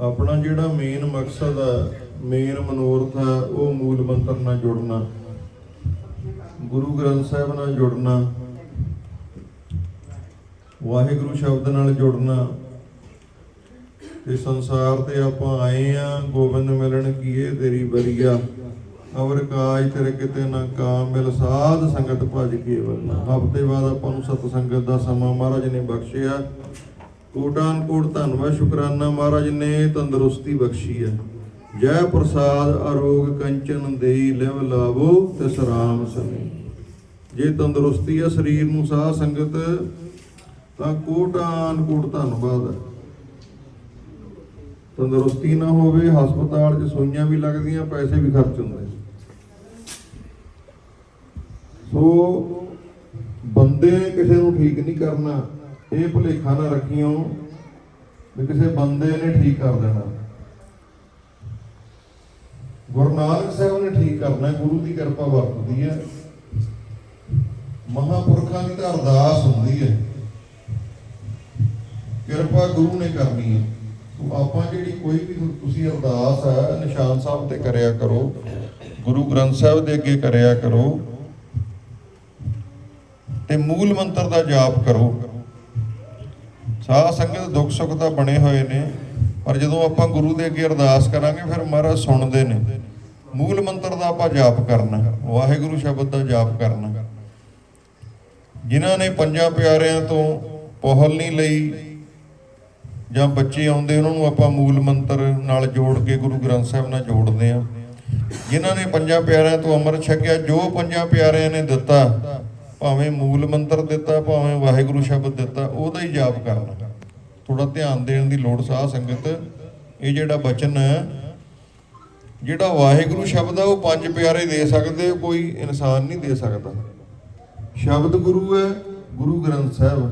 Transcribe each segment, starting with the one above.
ਆਪਣਾ ਜਿਹੜਾ ਮੇਨ ਮਕਸਦ ਹੈ ਮੇਨ ਮਨੋਰਥ ਹੈ ਉਹ ਮੂਲ ਮੰਤਰ ਨਾਲ ਜੁੜਨਾ। ਗੁਰੂ ਗ੍ਰੰਥ ਸਾਹਿਬ ਨਾਲ ਜੁੜਨਾ। ਵਾਹਿਗੁਰੂ ਸ਼ਬਦ ਨਾਲ ਜੁੜਨਾ। ਤੇ ਸੰਸਾਰ ਤੇ ਆਪਾਂ ਆਏ ਆ, ਗੋਬਿੰਦ ਮਿਲਣ ਕੀਏ ਤੇਰੀ ਬਰੀਆ। ਅਵਰ ਕਾਜ ਤੇਰੇ ਕਿਤੇ ਨਾ ਕਾਮ ਮਿਲ, ਸਾਧ ਸੰਗਤ ਭਜ ਕੇ ਵਰਨਾ। ਹਫ਼ਤੇ ਬਾਅਦ ਆਪਾਂ ਨੂੰ ਸਤ ਸੰਗਤ ਦਾ ਸਮਾਂ ਮਹਾਰਾਜ ਨੇ ਬਖਸ਼ਿਆ। ਕੋਟਾਨ ਕੋਟ ਧੰਨਵਾਦ ਸ਼ੁਕਰਾਨਾ ਮਹਾਰਾਜ ਨੇ ਤੰਦਰੁਸਤੀ ਬਖਸ਼ੀ ਹੈ। ਜੈ ਪ੍ਰਸਾਦ ਅਰੋਗ ਕੰਚਨ ਦੇਈ ਲਿਵ ਲਾਵੋ ਤੇ ਸਰਾਮ ਸਨੇ ਜੇ ਤੰਦਰੁਸਤੀ ਹੈ ਸਰੀਰ ਨੂੰ ਸਾਧ ਸੰਗਤ, ਤਾਂ ਕੋਟਾਨ ਕੋਟ ਧੰਨਵਾਦ ਹੈ। ਤੰਦਰੁਸਤੀ ਨਾ ਹੋਵੇ, ਹਸਪਤਾਲ 'ਚ ਸੂਈਆਂ ਵੀ ਲੱਗਦੀਆਂ, ਪੈਸੇ ਵੀ ਖਰਚ ਹੁੰਦੇ। ਸੋ ਬੰਦੇ ਨੇ ਕਿਸੇ ਨੂੰ ਠੀਕ ਨਹੀਂ ਕਰਨਾ। ਇਹ ਭੁਲੇਖਾ ਨਾ ਰੱਖਿਓ ਵੀ ਕਿਸੇ ਬੰਦੇ ਨੇ ਠੀਕ ਕਰ ਦੇਣਾ। ਗੁਰੂ ਨਾਨਕ ਸਾਹਿਬ ਨੇ ਠੀਕ ਕਰਨਾ, ਗੁਰੂ ਦੀ ਕਿਰਪਾ ਵਰਤਦੀ ਹੈ। ਮਹਾਪੁਰਖਾਂ ਦੀ ਤਾਂ ਅਰਦਾਸ ਹੁੰਦੀ ਹੈ। ਕਿਰਪਾ ਗੁਰੂ ਨੇ ਕਰਨੀ ਹੈ। ਸੋ ਆਪਾਂ ਜਿਹੜੀ ਕੋਈ ਵੀ ਤੁਸੀਂ ਅਰਦਾਸ ਹੈ, ਨਿਸ਼ਾਨ ਸਾਹਿਬ ਤੇ ਕਰਿਆ ਕਰੋ, ਗੁਰੂ ਗ੍ਰੰਥ ਸਾਹਿਬ ਦੇ ਅੱਗੇ ਕਰਿਆ ਕਰੋ, ਤੇ ਮੂਲ ਮੰਤਰ ਦਾ ਜਾਪ ਕਰੋ। ਸਾਧ ਸੰਗਤ ਦੁੱਖ ਸੁੱਖ ਤਾਂ ਬਣੇ ਹੋਏ ਨੇ, ਪਰ ਜਦੋਂ ਆਪਾਂ ਗੁਰੂ ਦੇ ਅੱਗੇ ਅਰਦਾਸ ਕਰਾਂਗੇ, ਫਿਰ ਮਹਾਰਾਜ ਸੁਣਦੇ ਨੇ। ਮੂਲ ਮੰਤਰ ਦਾ ਆਪਾਂ ਜਾਪ ਕਰਨਾ, ਵਾਹਿਗੁਰੂ ਸ਼ਬਦ ਦਾ ਜਾਪ ਕਰਨਾ। ਜਿਨ੍ਹਾਂ ਨੇ ਪੰਜਾਂ ਪਿਆਰਿਆਂ ਤੋਂ ਪੋਹਲ ਨਹੀਂ ਲਈ, ਜਾਂ ਬੱਚੇ ਆਉਂਦੇ, ਉਹਨਾਂ ਨੂੰ ਆਪਾਂ ਮੂਲ ਮੰਤਰ ਨਾਲ ਜੋੜ ਕੇ ਗੁਰੂ ਗ੍ਰੰਥ ਸਾਹਿਬ ਨਾਲ ਜੋੜਦੇ ਆ ਜਿਨ੍ਹਾਂ ਨੇ ਪੰਜਾਂ ਪਿਆਰਿਆਂ ਤੋਂ ਅੰਮ੍ਰਿਤ ਛਕਿਆ, ਜੋ ਪੰਜਾਂ ਪਿਆਰਿਆਂ ਨੇ ਦਿੱਤਾ ਭਾਵੇਂ ਮੂਲ ਮੰਤਰ ਦਿੱਤਾ ਭਾਵੇਂ ਵਾਹਿਗੁਰੂ ਸ਼ਬਦ ਦਿੱਤਾ ਉਹਦਾ ਹੀ ਜਾਪ ਕਰਨਾ ਥੋੜਾ ਧਿਆਨ ਦੇਣ ਦੀ ਲੋੜ ਸਾਹ ਸੰਗਤ ਇਹ ਜਿਹੜਾ ਬਚਨ ਹੈ ਜਿਹੜਾ ਵਾਹਿਗੁਰੂ ਸ਼ਬਦ ਆ ਉਹ ਪੰਜ ਪਿਆਰੇ ਦੇ ਸਕਦੇ ਕੋਈ ਇਨਸਾਨ ਨਹੀਂ ਦੇ ਸਕਦਾ। ਸ਼ਬਦ ਗੁਰੂ ਹੈ ਗੁਰੂ ਗ੍ਰੰਥ ਸਾਹਿਬ।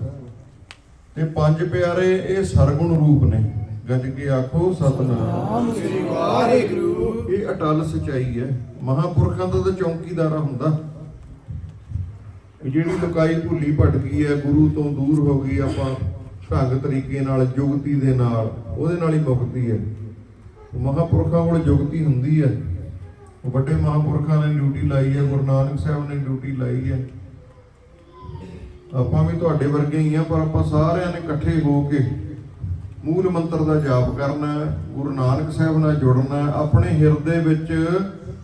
ਤੇ ਪੰਜ ਪਿਆਰੇ ਇਹ ਸਰਗੁਣ ਰੂਪ ਨੇ। ਗੱਜ ਕੇ ਆਖੋ ਸਤਨਾਮ ਸ੍ਰੀ ਵਾਹਿਗੁਰੂ। ਇਹ ਅਟਲ ਸਚਾਈ ਹੈ। ਮਹਾਪੁਰਖਾਂ ਦਾ ਤਾਂ ਚੌਂਕੀਦਾਰਾ ਹੁੰਦਾ। ਜਿਹੜੀ ਲੁਕਾਈ ਭੁੱਲੀ ਭਟਕੀ ਹੈ, ਗੁਰੂ ਤੋਂ ਦੂਰ ਹੋ ਗਈ ਆਪਾਂ ਢੰਗ ਤਰੀਕੇ ਨਾਲ, ਜੁਗਤੀ ਦੇ ਨਾਲ, ਉਹਦੇ ਨਾਲ ਹੀ ਮੁਕਤੀ ਹੈ। ਮਹਾਪੁਰਖਾਂ ਕੋਲ ਜੁਗਤੀ ਹੁੰਦੀ ਹੈ। ਵੱਡੇ ਮਹਾਪੁਰਖਾਂ ਨੇ ਡਿਊਟੀ ਲਾਈ ਹੈ, ਗੁਰੂ ਨਾਨਕ ਸਾਹਿਬ ਨੇ ਡਿਊਟੀ ਲਾਈ ਹੈ। ਆਪਾਂ ਵੀ ਤੁਹਾਡੇ ਵਰਗੇ ਹੀ ਆ ਪਰ ਆਪਾਂ ਸਾਰਿਆਂ ਨੇ ਇਕੱਠੇ ਹੋ ਕੇ ਮੂਲ ਮੰਤਰ ਦਾ ਜਾਪ ਕਰਨਾ ਗੁਰੂ ਨਾਨਕ ਸਾਹਿਬ ਨਾਲ ਜੁੜਨਾ ਆਪਣੇ ਹਿਰਦੇ ਵਿੱਚ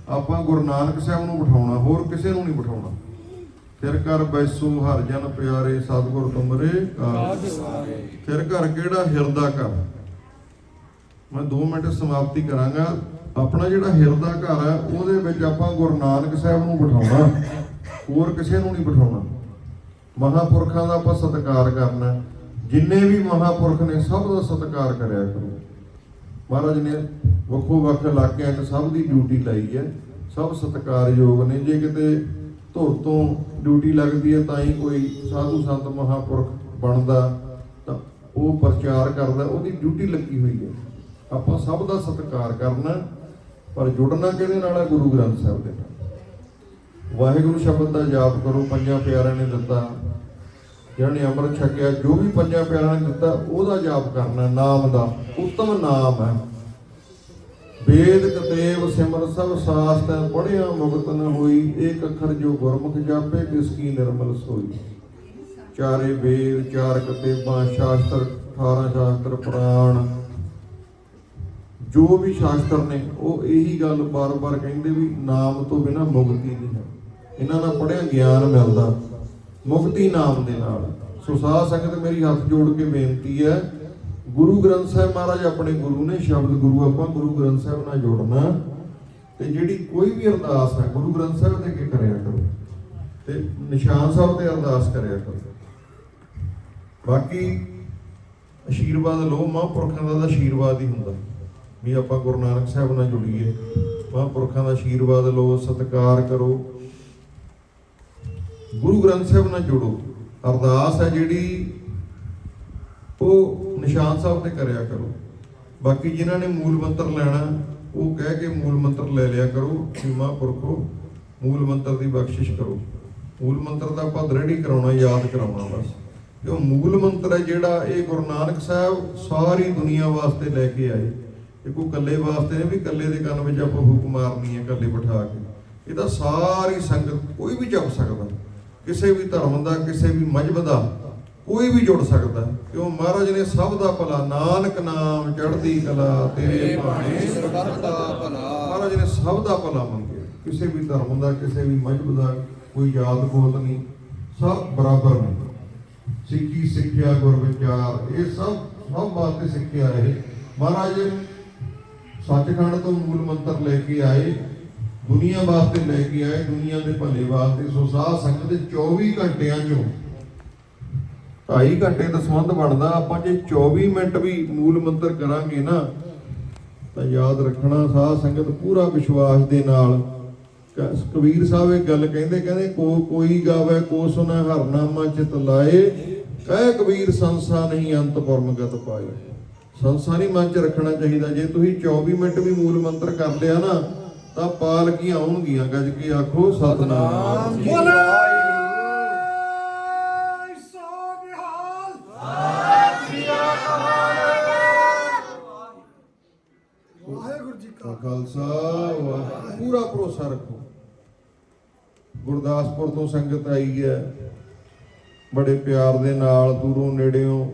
ਆਪਾਂ ਗੁਰੂ ਨਾਨਕ ਸਾਹਿਬ ਨੂੰ ਬਿਠਾਉਣਾ, ਹੋਰ ਕਿਸੇ ਨੂੰ ਨਹੀਂ ਬਿਠਾਉਣਾ। ਫਿਰ ਕਰ ਬੈਸੂ ਹਰ ਜਨ ਪਿਆਰੇ ਸਤਿਗੁਰ ਤੁਮਰੇ ਕਾਜ ਫਿਰ ਘਰ ਕਿਹੜਾ ਹਿਰਦਾ ਘਰ? ਮੈਂ 2 ਮਿੰਟ ਸਮਾਪਤੀ ਕਰਾਂਗਾ। ਆਪਣਾ ਜਿਹੜਾ ਹਿਰਦਾ ਘਰ ਹੈ, ਉਹਦੇ ਵਿੱਚ ਆਪਾਂ ਗੁਰੂ ਨਾਨਕ ਸਾਹਿਬ ਨੂੰ ਬਿਠਾਉਣਾ। ਹੋਰ ਕਿਸੇ ਨੂੰ ਨਹੀਂ ਬਿਠਾਉਣਾ। ਮਹਾਪੁਰਖਾਂ ਦਾ ਆਪਾਂ ਸਤਿਕਾਰ ਕਰਨਾ ਜਿੰਨੇ ਵੀ ਮਹਾਪੁਰਖ ਨੇ, ਸਭ ਦਾ ਸਤਿਕਾਰ ਕਰਿਆ ਕਰੋ। ਮਹਾਰਾਜ ਨੇ ਵੱਖੋ ਵੱਖ ਇਲਾਕਿਆਂ 'ਚ ਸਭ ਦੀ ਡਿਊਟੀ ਲਾਈ ਹੈ। ਸਭ ਸਤਿਕਾਰਯੋਗ ਨੇ। ਜੇ ਕਿਤੇ ਧੁਰ ਤੋਂ ਡਿਊਟੀ ਲੱਗਦੀ ਹੈ ਤਾਂ ਹੀ ਕੋਈ ਸਾਧੂ ਸੰਤ ਮਹਾਪੁਰਖ ਬਣਦਾ ਤਾਂ ਉਹ ਪ੍ਰਚਾਰ ਕਰਦਾ, ਉਹਦੀ ਡਿਊਟੀ ਲੱਗੀ ਹੋਈ ਹੈ। ਆਪਾਂ ਸਭ ਦਾ ਸਤਿਕਾਰ ਕਰਨਾ ਪਰ ਜੁੜਨਾ ਕਿਹਦੇ ਨਾਲ ਹੈ? ਗੁਰੂ ਗ੍ਰੰਥ ਸਾਹਿਬ ਦੇ ਨਾਲ। ਵਾਹਿਗੁਰੂ ਸ਼ਬਦ ਦਾ ਜਾਪ ਕਰੋ, ਪੰਜਾਂ ਪਿਆਰਿਆਂ ਨੇ ਦਿੱਤਾ। ਜਿਹਨਾਂ ਅੰਮ੍ਰਿਤ ਛਕਿਆ, ਜੋ ਵੀ ਪੰਜਾਂ ਪਿਆਰਿਆਂ ਨੇ ਦਿੱਤਾ, ਉਹਦਾ ਜਾਪ ਕਰਨਾ ਨਾਮ ਦਾ, ਉੱਤਮ ਨਾਮ ਹੈ। ਵੇਦ ਕਤੇਵ ਸਿਮਰ ਸਭ ਸਾਸਤਰ ਪੜਿਆ ਮੁਕਤ ਨ ਹੋਈ ਏਕ ਅੱਖਰ ਜੋ ਗੁਰਮੁਖ ਜਾਪੇ, ਤਿਸ ਕੀ ਨਿਰਮਲ ਸੋਈ। ਚਾਰੇ ਵੇਦ, ਚਾਰ ਕਤੇਬਾਂ, ਸ਼ਾਸਤਰ 18 ਸ਼ਾਸਤਰ ਪੁਰਾਣ। ਜੋ ਵੀ ਸ਼ਾਸਤਰ ਨੇ, ਉਹ ਇਹੀ ਗੱਲ ਬਾਰ-ਬਾਰ ਕਹਿੰਦੇ ਵੀ ਨਾਮ ਤੋਂ ਬਿਨਾ ਮੁਕਤੀ ਨਹੀਂ ਹੈ। ਇਹਨਾਂ ਨਾਲ ਪੜਿਆ ਗਿਆਨ ਮਿਲਦਾ, ਮੁਕਤੀ ਨਾਮ ਦੇ ਨਾਲ। ਸੋ ਸਾਧ ਸੰਗਤ ਮੇਰੀ ਹੱਥ ਜੋੜ ਕੇ ਬੇਨਤੀ ਹੈ ਗੁਰੂ ਗ੍ਰੰਥ ਸਾਹਿਬ ਮਹਾਰਾਜ ਆਪਣੇ ਗੁਰੂ ਨੇ ਸ਼ਬਦ ਗੁਰੂ, ਆਪਾਂ ਗੁਰੂ ਗ੍ਰੰਥ ਸਾਹਿਬ ਨਾਲ ਜੋੜਨਾ। ਤੇ ਜਿਹੜੀ ਕੋਈ ਵੀ ਅਰਦਾਸ ਹੈ, ਗੁਰੂ ਗ੍ਰੰਥ ਸਾਹਿਬ ਦੇ ਅੱਗੇ ਕਰਿਆ ਕਰੋ। ਤੇ ਨਿਸ਼ਾਨ ਸਾਹਿਬ ਤੇ ਅਰਦਾਸ ਕਰਿਆ ਕਰੋ। ਬਾਕੀ ਆਸ਼ੀਰਵਾਦ ਲੋ ਮਹਾਂਪੁਰਖਾਂ ਦਾ ਤਾਂ ਆਸ਼ੀਰਵਾਦ ਹੀ ਹੁੰਦਾ। ਵੀ ਆਪਾਂ ਗੁਰੂ ਨਾਨਕ ਸਾਹਿਬ ਨਾਲ ਜੁੜੀਏ। ਮਹਾਂਪੁਰਖਾਂ ਦਾ ਆਸ਼ੀਰਵਾਦ ਲਓ, ਸਤਿਕਾਰ ਕਰੋ। ਗੁਰੂ ਗ੍ਰੰਥ ਸਾਹਿਬ ਨਾਲ ਜੁੜੋ। ਅਰਦਾਸ ਹੈ ਜਿਹੜੀ ਉਹ ਨਿਸ਼ਾਨ ਸਾਹਿਬ ਤੇ ਕਰਿਆ ਕਰੋ। ਬਾਕੀ ਜਿਨ੍ਹਾਂ ਨੇ ਮੂਲ ਮੰਤਰ ਲੈਣਾ, ਉਹ ਕਹਿ ਕੇ ਮੂਲ ਮੰਤਰ ਲੈ ਲਿਆ ਕਰੋ ਕਿ ਪੁਰਖੋ, ਮੂਲ ਮੰਤਰ ਦੀ ਬਖਸ਼ਿਸ਼ ਕਰੋ। ਮੂਲ ਮੰਤਰ ਦਾ ਆਪਾਂ ਦ੍ਰਿੜੀ ਕਰਾਉਣਾ, ਯਾਦ ਕਰਾਉਣਾ ਬਸ। ਕਿ ਉਹ ਮੂਲ ਮੰਤਰ ਹੈ ਜਿਹੜਾ ਇਹ ਗੁਰੂ ਨਾਨਕ ਸਾਹਿਬ ਸਾਰੀ ਦੁਨੀਆ ਵਾਸਤੇ ਲੈ ਕੇ ਆਏ। ਇਹ ਕੋਈ ਇਕੱਲੇ ਵਾਸਤੇ ਨਹੀਂ, ਵੀ ਇਕੱਲੇ ਦੇ ਕੰਨ ਵਿੱਚ ਆਪਾਂ ਫੂਕ ਮਾਰਨੀ ਹੈ, ਇਕੱਲੇ ਬਿਠਾ ਕੇ। ਇਹ ਤਾਂ ਸਾਰੀ ਸੰਗਤ ਕੋਈ ਵੀ ਜਪ ਸਕਦਾ। ਕਿਸੇ ਵੀ ਧਰਮ ਦਾ, ਕਿਸੇ ਵੀ ਮਜਹਬ ਦਾ ਕੋਈ ਵੀ ਜੁੜ ਸਕਦਾ ਕਿਉਂ? ਮਹਾਰਾਜ ਨੇ ਸਭ ਦਾ ਭਲਾ ਨਾਨਕ ਨਾਮ ਚੜ੍ਹਦੀ ਕਲਾ ਤੇਰੇ ਭਾਣੇ ਸਰਬੱਤ ਦਾ ਭਲਾ। ਮਹਾਰਾਜ ਨੇ ਸਭ ਦਾ ਭਲਾ ਮੰਗਿਆ। ਕਿਸੇ ਵੀ ਧਰਮ ਦਾ ਕਿਸੇ ਵੀ ਮਜਹਬ ਦਾ ਕੋਈ ਯਾਦ ਗੋਤ ਨਹੀਂ। ਸਭ ਬਰਾਬਰ ਨੇ। ਸਿੱਖੀ ਸਿੱਖਿਆ ਗੁਰ ਵਿਚਾਰ ਇਹ ਸਭ ਸਭ ਬਾਤੇ ਸਿੱਖਿਆ ਇਹ ਮਹਾਰਾਜ ਸੱਚਖੰਡ ਤੋਂ ਮੂਲ ਮੰਤਰ ਲੈ ਕੇ ਆਏ ਦੁਨੀਆ ਵਾਸਤੇ ਲੈ ਕੇ ਆਏ ਦੁਨੀਆ ਦੇ ਭਲੇ ਵਾਸਤੇ। ਸੋ ਸਾਧ ਸੰਗਤ 24 ਘੰਟਿਆਂ ਚੋਂ ਢਾਈ ਘੰਟੇ ਦਾ ਸੰਬੰਧ ਬਣਦਾ, ਆਪਾਂ ਜੇ 24 ਮਿੰਟ ਵੀ ਮੂਲ ਮੰਤਰ ਕਰਾਂਗੇ ਨਾ, ਤਾਂ ਯਾਦ ਰੱਖਣਾ ਸਾਧ ਸੰਗਤ ਪੂਰਾ ਵਿਸ਼ਵਾਸ ਦੇ ਨਾਲ। ਕਬੀਰ ਸਾਹਿਬ ਇਹ ਗੱਲ ਕਹਿੰਦੇ ਕਹਿੰਦੇ ਕੋ ਕੋਈ ਗਾਵੇ, ਕੋ ਸੁਨੈ ਹਰਨਾਮਾ ਚਿਤ ਲਾਏ, ਕਹਿ ਕਬੀਰ ਸੰਸਾ ਨਹੀਂ ਅੰਤ ਪਰਮਗਤ ਪਾਏ। ਸੰਸਾ ਨਹੀਂ ਮਨ ਚ ਰੱਖਣਾ ਚਾਹੀਦਾ, ਜੇ ਤੁਸੀਂ 24 ਮਿੰਟ ਵੀ ਮੂਲ ਮੰਤਰ ਕਰਦੇ ਆ ਨਾ, ਤਾਂ ਪਾਲਕੀਆਂ ਆਉਣਗੀਆਂ, ਗੱਜ ਕੇ ਆਖੋ, ਸਤਨਾਮ। ਜੀ ਵਾਹਿਗੁਰੂ ਜੀ ਕਾ ਕਾ ਖਾਲਸਾ। ਪੂਰਾ ਭਰੋਸਾ ਰੱਖੋ। ਗੁਰਦਾਸਪੁਰ ਤੋਂ ਸੰਗਤ ਆਈ ਹੈ। ਬੜੇ ਪਿਆਰ ਦੇ ਨਾਲ ਦੂਰੋਂ ਨੇੜਿਓਂ।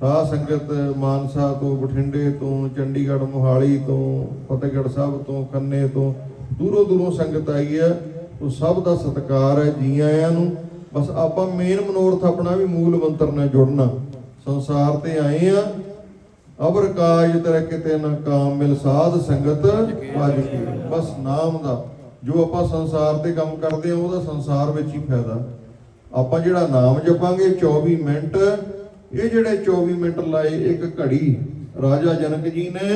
ਸਾਧ ਸੰਗਤ ਮਾਨਸਾ ਤੋਂ ਬਠਿੰਡੇ ਤੋਂ ਚੰਡੀਗੜ੍ਹ ਮੋਹਾਲੀ ਤੋਂ ਫਤਿਹਗੜ੍ਹ ਸਾਹਿਬ ਤੋਂ ਖੰਨੇ ਤੋਂ ਦੂਰੋਂ ਦੂਰੋਂ ਸੰਗਤ ਆਈ ਹੈ। ਉਹ ਸਭ ਦਾ ਸਤਿਕਾਰ ਹੈ ਜੀ ਆਇਆਂ ਨੂੰ। ਬਸ ਆਪਾਂ ਮੇਨ ਮਨੋਰਥ ਆਪਣਾ ਵੀ ਮੂਲ ਮੰਤਰ ਨਾਲ ਜੁੜਨਾ। ਸੰਸਾਰ ਤੇ ਆਏ ਆ। ਅਬਰ ਕਾਜ ਤੇਰੇ ਕਿਤੇ ਨਾ ਕਾਮ ਮਿਲ ਸਾਧ ਸੰਗਤ ਭਜ ਕੇ। ਬਸ ਨਾਮ ਦਾ, ਜੋ ਆਪਾਂ ਸੰਸਾਰ ਤੇ ਕੰਮ ਕਰਦੇ ਆ ਉਹਦਾ ਸੰਸਾਰ ਵਿੱਚ ਹੀ ਫਾਇਦਾ। ਆਪਾਂ ਜਿਹੜਾ ਨਾਮ ਜਪਾਂਗੇ 24 ਮਿੰਟ, ਇਹ ਜਿਹੜੇ 24 ਮਿੰਟ ਲਾਏ, ਇੱਕ ਘੜੀ ਰਾਜਾ ਜਨਕ ਜੀ ਨੇ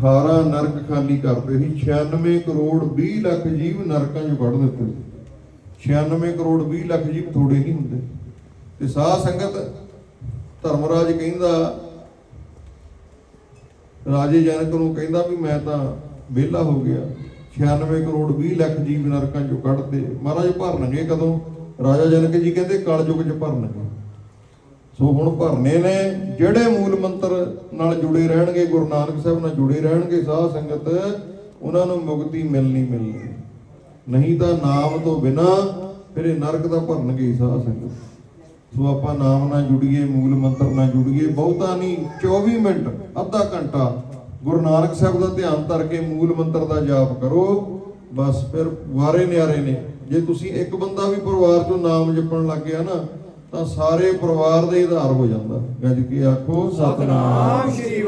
18 ਨਰਕ ਖਾਲੀ ਕਰਦੇ ਸੀ 96 ਕਰੋੜ 20 ਲੱਖ ਜੀਵ ਨਰਕਾਂ 'ਚ ਕੱਢ ਦਿੱਤੇ। 96 ਕਰੋੜ 20 ਲੱਖ ਜੀਵ ਥੋੜੇ ਨਹੀਂ ਹੁੰਦੇ। ਤੇ ਸਾਧ ਸੰਗਤ ਧਰਮਰਾਜ ਕਹਿੰਦਾ ਰਾਜੇ ਜਨਕ ਨੂੰ ਕਹਿੰਦਾ ਵੀ ਮੈਂ ਤਾਂ ਵਿਹਲਾ ਹੋ ਗਿਆ। 96 ਕਰੋੜ 20 ਲੱਖ ਜੀਵ ਨਰਕਾਂ ਚੋਂ ਕੱਢਦੇ ਮਹਾਰਾਜ ਭਰਨਗੇ ਕਦੋਂ? ਰਾਜਾ ਜਨਕ ਜੀ ਕਹਿੰਦੇ ਕਲਯੁਗ 'ਚ ਭਰਨਗੇ ਸੋ ਹੁਣ ਭਰਨੇ ਨੇ, ਜਿਹੜੇ ਮੂਲ ਮੰਤਰ ਨਾਲ ਜੁੜੇ ਰਹਿਣਗੇ, ਗੁਰੂ ਨਾਨਕ ਸਾਹਿਬ ਨਾਲ ਜੁੜੇ ਰਹਿਣਗੇ ਸਾਧ ਸੰਗਤ, ਉਹਨਾਂ ਨੂੰ ਮੁਕਤੀ ਮਿਲਣੀ ਮਿਲਣੀ। ਨਹੀਂ ਤਾਂ ਨਾਮ ਤੋਂ ਬਿਨਾ ਫਿਰ ਇਹ ਨਰਕ ਦਾ ਭਰਨਗੇ ਹੀ ਸਾਧ ਸੰਗਤ। ਸੋ ਆਪਾਂ ਨਾਮ ਨਾਲ ਜੁੜੀਏ, ਮੂਲ ਮੰਤਰ ਨਾਲ ਜੁੜੀਏ, ਬਹੁਤਾ ਨਹੀਂ 24 ਮਿੰਟ, ਅੱਧਾ ਘੰਟਾ। ਗੁਰੂ ਨਾਨਕ ਸਾਹਿਬ ਦਾ ਧਿਆਨ ਧਰ ਕੇ ਮੂਲ ਮੰਤਰ ਦਾ ਜਾਪ ਕਰੋ। ਬਸ ਫਿਰ ਵਾਰੇ ਨਿਆਰੇ ਨੇ। ਜੇ ਤੁਸੀਂ ਇੱਕ ਬੰਦਾ ਵੀ ਪਰਿਵਾਰ ਚੋਂ ਨਾਮ ਜਪਣ ਲੱਗ ਗਿਆ ਨਾ, ਤਾਂ ਸਾਰੇ ਪਰਿਵਾਰ ਦੇ ਆਧਾਰ ਹੋ ਜਾਂਦਾ। ਗੱਜ ਕੇ ਆਖੋ ਸਤਨਾਮ, ਸ੍ਰੀ